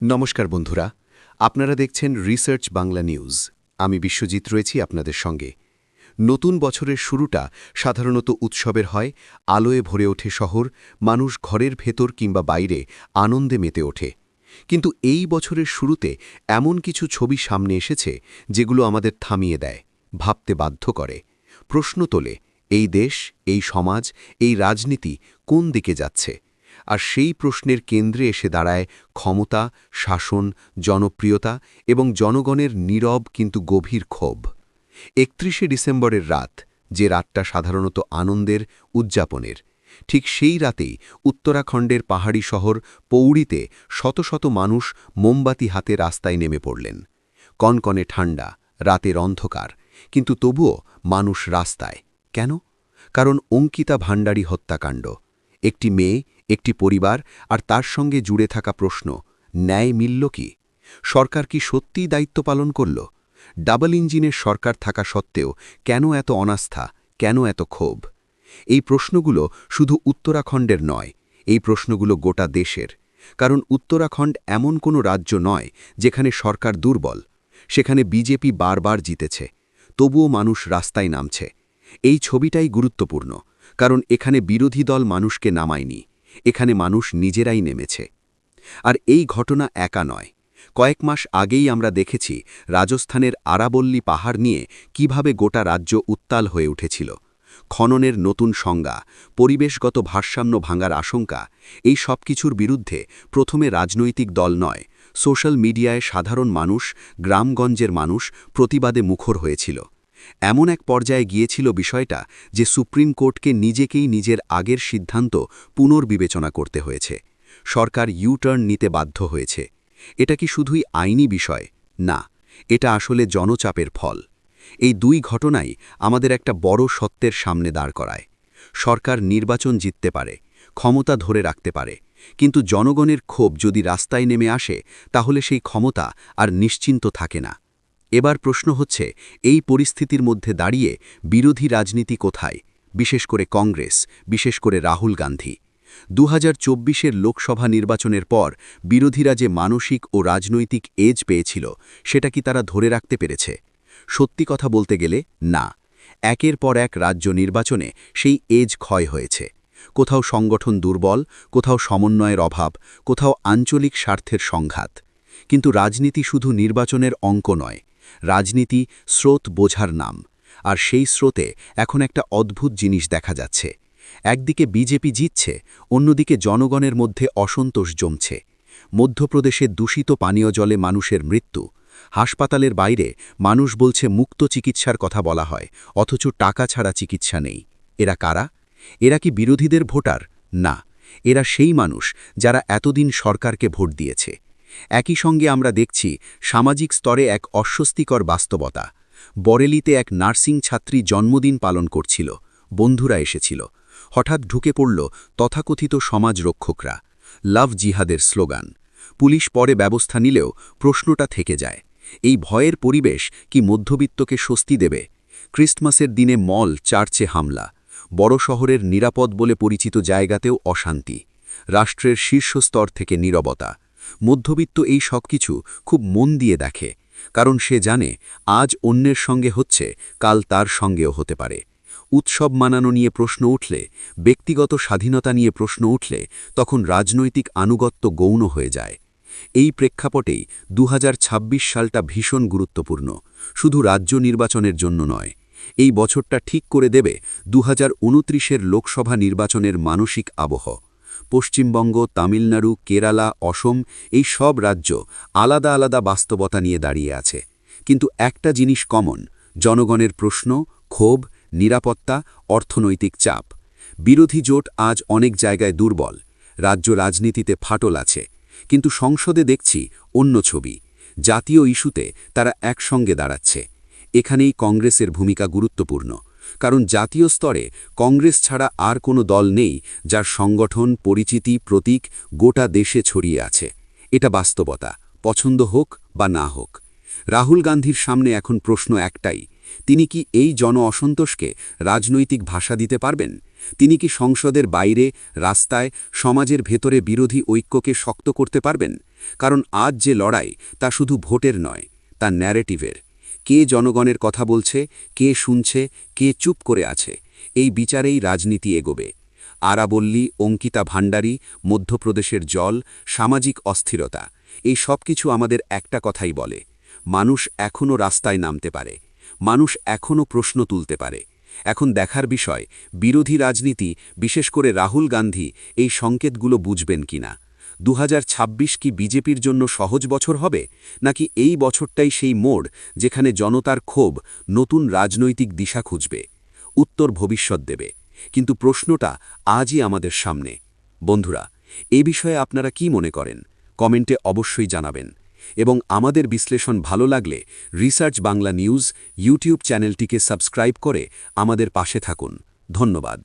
নমস্কার বন্ধুরা, আপনারা দেখছেন রিসার্চ বাংলা নিউজ। আমি বিশ্বজিৎ রয়েছি আপনাদের সঙ্গে। নতুন বছরের শুরুটা সাধারণত উৎসবের হয়, আলোয় ভরে ওঠে শহর, মানুষ ঘরের ভেতর কিংবা বাইরে আনন্দে মেতে ওঠে। কিন্তু এই বছরের শুরুতে এমন কিছু ছবি সামনে এসেছে যেগুলো আমাদের থামিয়ে দেয়, ভাবতে বাধ্য করে। প্রশ্ন তোলে, এই দেশ, এই সমাজ, এই রাজনীতি কোন দিকে যাচ্ছে? আর সেই প্রশ্নের কেন্দ্রে এসে দাঁড়ায় ক্ষমতা, শাসন, জনপ্রিয়তা এবং জনগণের নীরব কিন্তু গভীর ক্ষোভ। একত্রিশে ডিসেম্বরের রাত, যে রাতটা সাধারণত আনন্দের, উদযাপনের, ঠিক সেই রাতেই উত্তরাখণ্ডের পাহাড়ি শহর পৌড়িতে শত শত মানুষ মোমবাতি হাতে রাস্তায় নেমে পড়লেন। কনকনে ঠান্ডা রাতের অন্ধকার, কিন্তু তবুও মানুষ রাস্তায়। কেন? কারণ অঙ্কিতা ভাণ্ডারী হত্যাকাণ্ড। একটি মেয়ে একটি পরিবার আর তার সঙ্গে জুড়ে থাকা প্রশ্ন, ন্যায় মিলল কি? সরকার কি সত্যিই দায়িত্ব পালন করল? ডাবল ইঞ্জিনের সরকার থাকা সত্ত্বেও কেন এত অনাস্থা, কেন এত ক্ষোভ? এই প্রশ্নগুলো শুধু উত্তরাখণ্ডের নয়, এই প্রশ্নগুলো গোটা দেশের। কারণ উত্তরাখণ্ড এমন কোনো রাজ্য নয় যেখানে সরকার দুর্বল, সেখানে বিজেপি বারবার জিতেছে, তবুও মানুষ রাস্তায় নামছে। এই ছবিটাই গুরুত্বপূর্ণ, কারণ এখানে বিরোধী দল মানুষকে নামায়নি। এখানে মানুষ নিজেরাই নেমেছে। আর এই ঘটনা একা নয়। কয়েক মাস আগেই আমরা দেখেছি রাজস্থানের আরাবল্লী পাহাড় নিয়ে কীভাবে গোটা রাজ্য উত্তাল হয়ে উঠেছিল। খননের নতুন সংজ্ঞা, পরিবেশগত ভারসাম্য ভাঙার আশঙ্কা, এই সব কিছুর বিরুদ্ধে প্রথমে রাজনৈতিক দল নয়, সোশ্যাল মিডিয়ায় সাধারণ মানুষ, গ্রামগঞ্জের মানুষ প্রতিবাদে মুখর হয়েছিল। এমন এক পর্যায়ে গিয়েছিল বিষয়টা যে সুপ্রিম কোর্টকে নিজেকেই নিজের আগের সিদ্ধান্ত পুনর্বিবেচনা করতে হয়েছে। সরকার ইউ টার্ন নিতে বাধ্য হয়েছে। এটা কি শুধুই আইনি বিষয়? না, এটা আসলে জনচাপের ফল। এই দুই ঘটনাই আমাদের একটা বড় সত্যের সামনে দাঁড় করায়। সরকার নির্বাচন জিততে পারে, ক্ষমতা ধরে রাখতে পারে, কিন্তু জনগণের ক্ষোভ যদি রাস্তায় নেমে আসে, তাহলে সেই ক্ষমতা আর নিশ্চিন্ত থাকে না। এবার প্রশ্ন হচ্ছে, এই পরিস্থিতির মধ্যে দাঁড়িয়ে বিরোধী রাজনীতি কোথায়? বিশেষ করে কংগ্রেস, বিশেষ করে রাহুল গান্ধী। দু হাজার লোকসভা নির্বাচনের পর বিরোধীরা যে মানসিক ও রাজনৈতিক এজ পেয়েছিল, সেটা কি তারা ধরে রাখতে পেরেছে? সত্যি কথা বলতে গেলে, না। একের পর এক রাজ্য নির্বাচনে সেই এজ ক্ষয় হয়েছে। কোথাও সংগঠন দুর্বল, কোথাও সমন্বয়ের অভাব, কোথাও আঞ্চলিক স্বার্থের সংঘাত। কিন্তু রাজনীতি শুধু নির্বাচনের অঙ্ক নয় রাজনীতি, স্রোত বোঝার নাম। আর সেই স্রোতে এখন একটা অদ্ভুত জিনিস দেখা যাচ্ছে। একদিকে বিজেপি জিতছে, অন্যদিকে জনগণের মধ্যে অসন্তোষ জমছে। মধ্যপ্রদেশে দূষিত পানীয় জলে মানুষের মৃত্যু। হাসপাতালের বাইরে মানুষ বলছে মুক্ত চিকিৎসার কথা বলা হয়, অথচ টাকা ছাড়া চিকিৎসা নেই। এরা কারা? এরা কি বিরোধীদের ভোটার? না। এরা সেই মানুষ যারা এতদিন সরকারকে ভোট দিয়েছে। একই সঙ্গে আমরা দেখছি সামাজিক স্তরে এক অস্বস্তিকর বাস্তবতা। বরেলিতে এক নার্সিং ছাত্রী জন্মদিন পালন করছিল। বন্ধুরা এসেছিল। হঠাৎ ঢুকে পড়ল তথাকথিত সমাজ রক্ষকরা লাভ জিহাদের স্লোগান। পুলিশ পরে ব্যবস্থা নিলেও প্রশ্নটা থেকে যায়। এই ভয়ের পরিবেশ কি মধ্যবিত্তকে স্বস্তি দেবে? ক্রিস্টমাসের দিনে মল চার্চে হামলা। বড় শহরের নিরাপদ বলে পরিচিত জায়গাতেও অশান্তি। রাষ্ট্রের শীর্ষস্তর থেকে নীরবতা। মধ্যবিত্ত এই সব কিছু খুব মন দিয়ে দেখে, কারণ সে জানে আজ অন্যের সঙ্গে হচ্ছে, কাল তার সঙ্গেও হতে পারে। উৎসব মানানো নিয়ে প্রশ্ন উঠলে, ব্যক্তিগত স্বাধীনতা নিয়ে প্রশ্ন উঠলে তখন রাজনৈতিক আনুগত্য গৌণ হয়ে যায়। এই প্রেক্ষাপটেই দু হাজার ছাব্বিশ সালটা ভীষণ গুরুত্বপূর্ণ, শুধু রাজ্য নির্বাচনের জন্য নয়। এই বছরটা ঠিক করে দেবে দু হাজার লোকসভা নির্বাচনের মানসিক আবহ। পশ্চিমবঙ্গ, তামিলনাড়ু, কেরালা, অসম, এই সব রাজ্য আলাদা আলাদা বাস্তবতা নিয়ে দাঁড়িয়ে আছে। কিন্তু একটা জিনিস কমন, জনগণের প্রশ্ন, ক্ষোভ, নিরাপত্তা, অর্থনৈতিক চাপ। বিরোধী জোট আজ অনেক জায়গায় দুর্বল, রাজ্য রাজনীতিতে ফাটল আছে। কিন্তু সংসদে দেখছি অন্য ছবি, জাতীয় ইস্যুতে তারা একসঙ্গে দাঁড়াচ্ছে। এখানেই কংগ্রেসের ভূমিকা গুরুত্বপূর্ণ। কারণ জাতীয় স্তরে কংগ্রেস ছাড়া আর কোনো দল নেই যার সংগঠন, পরিচিতি, প্রতীক গোটা দেশে ছড়িয়ে আছে। এটা বাস্তবতা, পছন্দ হোক বা না হোক। রাহুল গান্ধীর সামনে এখন প্রশ্ন একটাই, তিনি কি এই জন অসন্তোষকে রাজনৈতিক ভাষা দিতে পারবেন? তিনি কি সংসদের বাইরে, রাস্তায়, সমাজের ভেতরে বিরোধী ঐক্যকে শক্ত করতে পারবেন? কারণ আজ যে লড়াই, তা শুধু ভোটের নয়, তা ন্যারেটিভের কে জনগণের কথা বলছে, কে শুনছে, কে চুপ করে আছে, এই বিচারেই রাজনীতি এগোবে। আরাবল্লী, অঙ্কিতা ভাণ্ডারী, মধ্যপ্রদেশের জল, সামাজিক অস্থিরতা, এই সব কিছু আমাদের একটা কথাই বলে, মানুষ এখনও রাস্তায় নামতে পারে, মানুষ এখনও প্রশ্ন তুলতে পারে। এখন দেখার বিষয়, বিরোধী রাজনীতি, বিশেষ করে রাহুল গান্ধী, এই সংকেতগুলো বুঝবেন কিনা? দু হাজার ছাব্বিশ কি বিজেপির জন্য সহজ বছর হবে, নাকি এই বছরটাই সেই মোড় যেখানে জনতার ক্ষোভ নতুন রাজনৈতিক দিশা খুঁজবে? উত্তর ভবিষ্যৎ দেবে। কিন্তু প্রশ্নটা আজই আমাদের সামনে। বন্ধুরা, এ বিষয়ে আপনারা কি মনে করেন? কমেন্টে অবশ্যই জানাবেন। এবং আমাদের বিশ্লেষণ ভালো লাগলে রিসার্চ বাংলা নিউজ ইউটিউব চ্যানেলটিকে সাবস্ক্রাইব করে আমাদের পাশে থাকুন। ধন্যবাদ।